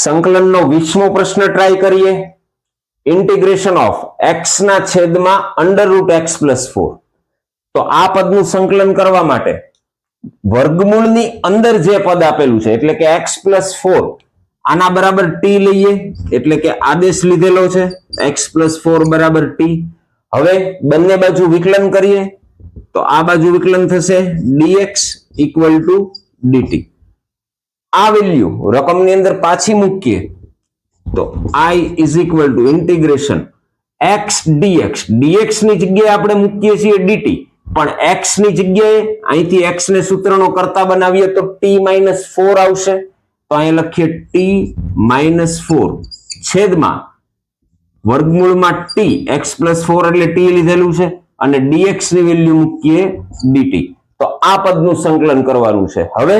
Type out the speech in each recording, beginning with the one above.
સંકલનનો વીસમો પ્રશ્ન ટ્રાય કરીએ. Integration of x ના છેદમાં under root x plus four તો આ પદનું સંકલન કરવા માટે વર્ગમૂળની અંદર જે પદ આપેલું છે, એટલે કે એક્સ પ્લસ ફોર આના બરાબર ટી લઈએ. એટલે કે આદેશ લીધેલો છે એક્સ પ્લસ ફોર બરાબર ટી હવે બંને બાજુ વિકલન કરીએ. તો આ બાજુ વિકલન થશે ડીએક્સ ઇક્વલ ટુ ડીટી આ વેલ્યુ રકમની અંદર પાછી મૂકીએ, તો I is equal to integration x dx ડીએક્સની જગ્યાએ આપણે મૂકીએ છીએ ડીટી પણ એક્સની જગ્યાએ અહીંથી એક્સ ને સૂત્રનો કરતા બનાવીએ તો ટી માઇનસ ફોર આવશે. તો અહીંયા લખીએ ટી માઇનસ ફોર છેદમાં વર્ગમૂળમાં ટી એક્સ પ્લસ ફોર એટલે ટી લીધેલું છે. અને ડીએક્સની વેલ્યુ મૂકીએ ડીટી તો આ પદનું સંકલન કરવાનું છે. હવે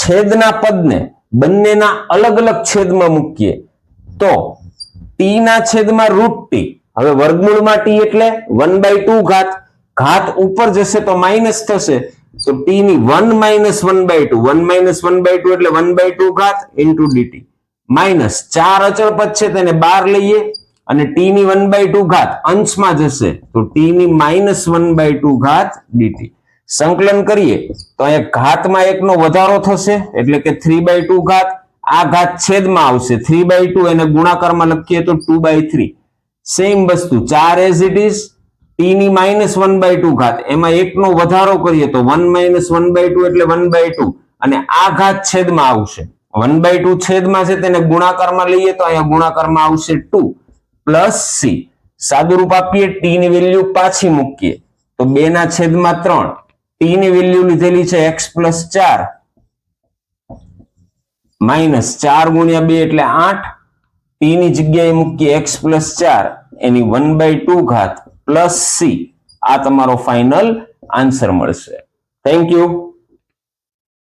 છેદના પદને બંનેના અલગ અલગ છેદમાં મૂકીએ. તો ટી ના છેદમાં રૂટ ટી હવે વર્ગમૂળમાં ટી એટલે વન બાય ટુ ઘાત. ઘાત ઉપર જશે તો માઇનસ થશે. તો ટી ની one minus one by two one minus one by two એટલે વન બાય ટુ ઘાત ઇન્ટુ ડીટી માઇનસ ચાર અચળ પદ છે તેને બાર લઈએ અને ટી ની વન બાય ટુ ઘાત અંશમાં જશે. તો ટી ની માઇનસ વન બાય ટુ ઘાત ડીટી સંકલન કરીએ, તો અહીંયા ઘાતમાં એકનો વધારો થશે, એટલે કે થ્રી બાય ટુ ઘાત, આ ઘાત છેદમાં આવશે. થ્રી બાય ટુ એને ગુણાકારમાં લખીએ તો ટુ બાય થ્રી સેમ વસ્તુ, ચાર એઝ ઇટ ઇઝ ટી ની માઇનસ વન બાય ટુ ઘાત. એમાં એકનો વધારો કરીએ તો one minus one by two એટલે વન બાય ટુ અને આ ઘાત છેદમાં આવશે. વન બાય ટુ છેદમાં છે તેને ગુણાકારમાં લઈએ તો અહીંયા ગુણાકારમાં આવશે ટુ પ્લસ સી સાદુરૂપ આપીએ ટી ની વેલ્યુ પાછી મૂકીએ. તો બે ના છેદમાં ત્રણ. ટી ની વેલ્યુ લીધેલી છે એક્સ પ્લસ ચાર. માઇનસ ચાર ગુણ્યા બે એટલે આઠ. ટી ની જગ્યાએ મૂકીએ એક્સ પ્લસ ચાર. એની વન બાય ટુ ઘાત પ્લસ સી આ તમારો ફાઇનલ આન્સર મળશે. Thank you